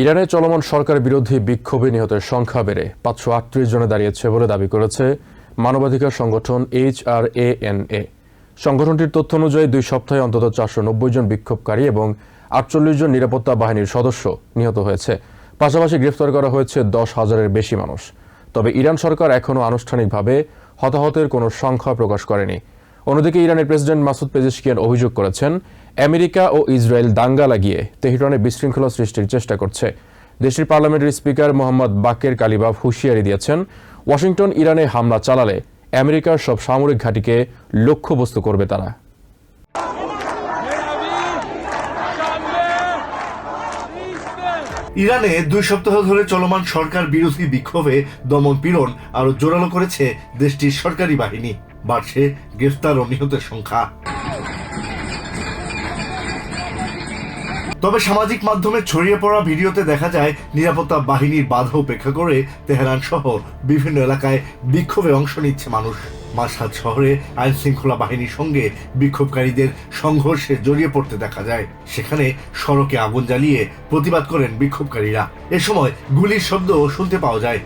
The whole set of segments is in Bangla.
ইরানে চলমান সরকার বিরোধী বিক্ষোভে নিহতের সংখ্যা বেড়ে। পাঁচশো আটত্রিশ জনে দাঁড়িয়েছে বলে দাবি করেছে মানবাধিকার সংগঠন H R A N A. সংগঠনটির তথ্য অনুযায়ী দুই সপ্তাহে অন্তত চারশো নব্বই জন বিক্ষোভকারী এবং আটচল্লিশ জন নিরাপত্তা বাহিনীর সদস্য নিহত হয়েছে। পাশাপাশি গ্রেফতার করা হয়েছে দশ হাজারের বেশি মানুষ। তবে ইরান সরকার এখনও আনুষ্ঠানিকভাবে হতাহতের কোনো সংখ্যা প্রকাশ করেনি। অন্যদিকে ইরানের প্রেসিডেন্ট মাসুদ পেজেশকিয়ান অভিযোগ করেছেন, আমেরিকা ও ইসরায়েল দাঙ্গা লাগিয়ে তেহরানে বিশৃঙ্খলা সৃষ্টির চেষ্টা করছে। দেশটির পার্লামেন্টের স্পিকার মোহাম্মদ বাকের কালিবাফ হুঁশিয়ারি দিয়েছেন, ওয়াশিংটন ইরানে হামলা চালালে আমেরিকার সব সামরিক ঘাঁটিকে লক্ষ্যবস্তু করবে তারা। ইরানে দুই সপ্তাহ ধরে চলমান সরকার বিরোধী বিক্ষোভে দমন পীড়ন আরও জোরালো করেছে দেশটির সরকারি বাহিনী। বাড়ছে গ্রেফতার ও নিহতের সংখ্যা। তবে সামাজিক মাধ্যমে ছড়িয়ে পড়া ভিডিওতে দেখা যায়, নিরাপত্তা বাহিনীর বাধা উপেক্ষা করে তেহরান সহ বিভিন্ন এলাকায় বিক্ষোভে অংশ নিচ্ছে মানুষ। মাসহাদ শহরে আইন শৃঙ্খলা বাহিনীর সঙ্গে বিক্ষোভকারীদের সংঘর্ষে জড়িয়ে পড়তে দেখা যায়। সেখানে সড়কে আগুন জ্বালিয়ে প্রতিবাদ করেন বিক্ষোভকারীরা। এ সময় গুলির শব্দ শুনতে পাওয়া যায়।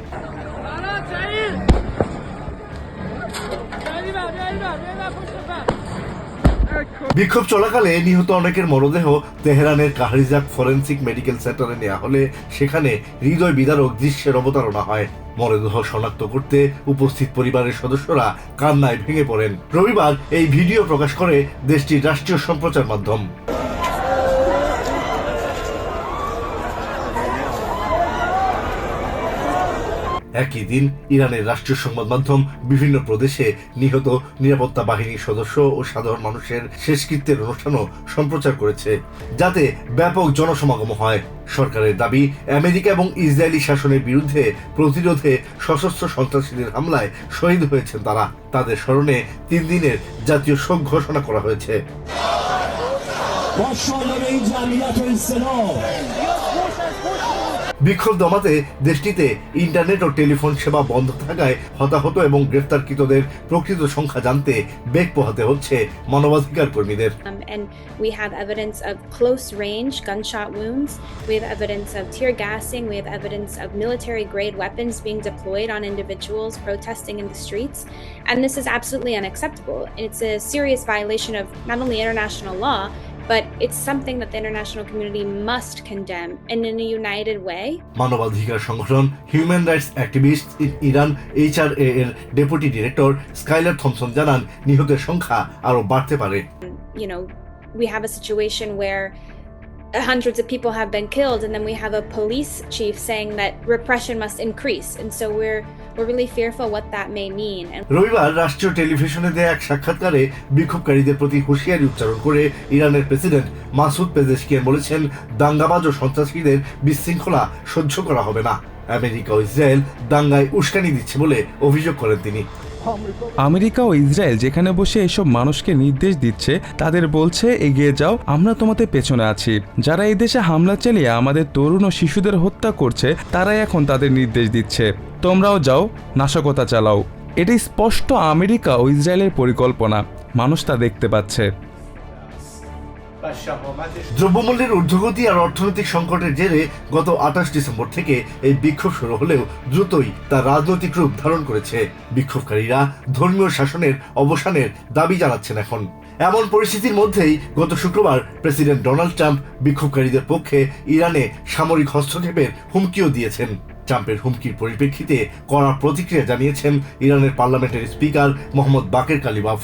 বিক্ষোভ চলাকালে নিহত অনেকের মরদেহ তেহরানের কাহরিজাক ফরেন্সিক মেডিকেল সেন্টারে নেওয়া হলে সেখানে হৃদয় বিদারক দৃশ্যের অবতারণা হয়। মরদেহ শনাক্ত করতে উপস্থিত পরিবারের সদস্যরা কান্নায় ভেঙে পড়েন। রবিবার এই ভিডিও প্রকাশ করে দেশটির রাষ্ট্রীয় সম্প্রচার মাধ্যম। একই দিন ইরানের রাষ্ট্রীয় সংবাদ মাধ্যম বিভিন্ন প্রদেশে নিহত নিরাপত্তা বাহিনীর সদস্য ও সাধারণ মানুষের শেষকৃত্যের অনুষ্ঠানও সম্প্রচার করেছে, যাতে ব্যাপক জনসমাগম হয়। সরকারের দাবি, আমেরিকা এবং ইসরায়েলি শাসনের বিরুদ্ধে প্রতিরোধে সশস্ত্র সন্ত্রাসীদের হামলায় শহীদ হয়েছেন তারা। তাদের স্মরণে তিন দিনের জাতীয় শোক ঘোষণা করা হয়েছে। বিক্ষোভ দমাতে দেশটিতে ইন্টারনেট ও টেলিফোন সেবা বন্ধ থাকায় হতাহত এবং গ্রেফতারকৃতদের প্রকৃত সংখ্যা জানতে বেগ পোহাতে হচ্ছে মানবাধিকার কর্মীদের Um, and we have evidence of close range gunshot wounds. We have evidence of tear gassing. We have evidence of military grade weapons being deployed on individuals protesting in the streets. And this is absolutely unacceptable. It's a serious violation of not only international law, but it's something that the international community must condemn and in a united way. মানবাধিকার সংগঠন human rights activist in Iran HRA এর ডেপুটি ডিরেক্টর স্কাইলার থমসন জানান নিহতের সংখ্যা আরও বাড়তে পারে you know, we have a situation where hundreds of people have been killed, and then we have a police chief saying that repression must increase, and so we're we're really fearful what that may mean. রবিবার রাষ্ট্রীয় টেলিভিশনে দেয়া এক সাক্ষাৎকারে বিক্ষোভকারীদের প্রতি হুঁশিয়ারি উচ্চারণ করে ইরানের প্রেসিডেন্ট মাসুদ পেজেশকিয়ান বলেছেন দাঙ্গাবাজ ও সন্ত্রাসীদের বিশৃঙ্খলা সহ্য করা হবে না আমেরিকা ও ইসরায়েল দাঙ্গায় উস্কানি দিচ্ছে বলে অভিযোগ করেন তিনি আমেরিকা ও ইসরায়েল যেখানে বসে এসব মানুষকে নির্দেশ দিচ্ছে, তাদের বলছে, এগিয়ে যাও, আমরা তোমাদের পেছনে আছি। যারা এই দেশে হামলা চালিয়ে আমাদের তরুণ ও শিশুদের হত্যা করছে, তারাই এখন তাদের নির্দেশ দিচ্ছে। তোমরাও যাও, নাশকতা চালাও। এটি স্পষ্ট আমেরিকা ও ইসরায়েলের পরিকল্পনা। মানুষ তা দেখতে পাচ্ছে। দ্রব্যমূল্যের ঊর্ধ্বগতি আর অর্থনৈতিক সংকটের জেরে গত আঠাশ ডিসেম্বর থেকে এই বিক্ষোভ শুরু হলেও দ্রুতই তা রাজনৈতিক রূপ ধারণ করেছে। বিক্ষোভকারীরা ধর্মীয় শাসনের অবসানের দাবি জানাচ্ছেন এখন। এমন পরিস্থিতির মধ্যেই গত শুক্রবার প্রেসিডেন্ট ডোনাল্ড ট্রাম্প বিক্ষোভকারীদের পক্ষে ইরানে সামরিক হস্তক্ষেপের হুমকিও দিয়েছেন। ট্রাম্পের হুমকির পরিপ্রেক্ষিতে কড়া প্রতিক্রিয়া জানিয়েছেন ইরানের পার্লামেন্টের speaker Mohammad Bagher Qalibaf.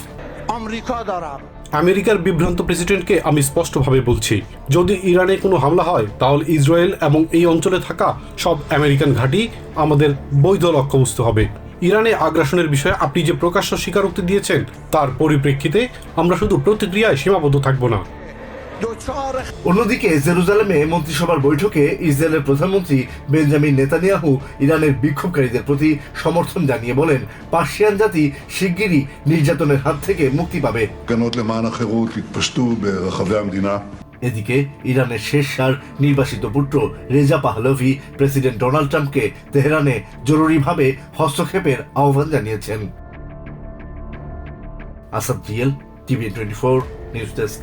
America দ্বারা আমেরিকার বিভ্রান্ত প্রেসিডেন্টকে আমি স্পষ্টভাবে বলছি, যদি ইরানে কোনো হামলা হয়, তাহলে ইসরায়েল এবং এই অঞ্চলে থাকা সব আমেরিকান ঘাঁটি আমাদের বৈধ লক্ষ্যবস্তু হবে। ইরানে আগ্রাসনের বিষয়ে আপনি যে প্রকাশ্য স্বীকারোক্তি দিয়েছেন, তার পরিপ্রেক্ষিতে আমরা শুধু প্রতিক্রিয়ায় সীমাবদ্ধ থাকব না। অন্যদিকে জেরুজালেমে মন্ত্রিসভার বৈঠকে ইসরায়েলের প্রধানমন্ত্রী বেঞ্জামিন নেতানিয়াহু ইরানের বিক্ষোভকারীদের প্রতি সমর্থন জানিয়ে বলেন পার্সিয়ান জাতি শিগগিরই নির্যাতনের হাত থেকে মুক্তি পাবে। এদিকে ইরানের শেষ সার নির্বাসিত পুত্র রেজা পাহলভি প্রেসিডেন্ট ডোনাল্ড ট্রাম্পকে তেহরানে জরুরিভাবে হস্তক্ষেপের আহ্বান জানিয়েছেন। Asad GL TV twenty four news desk.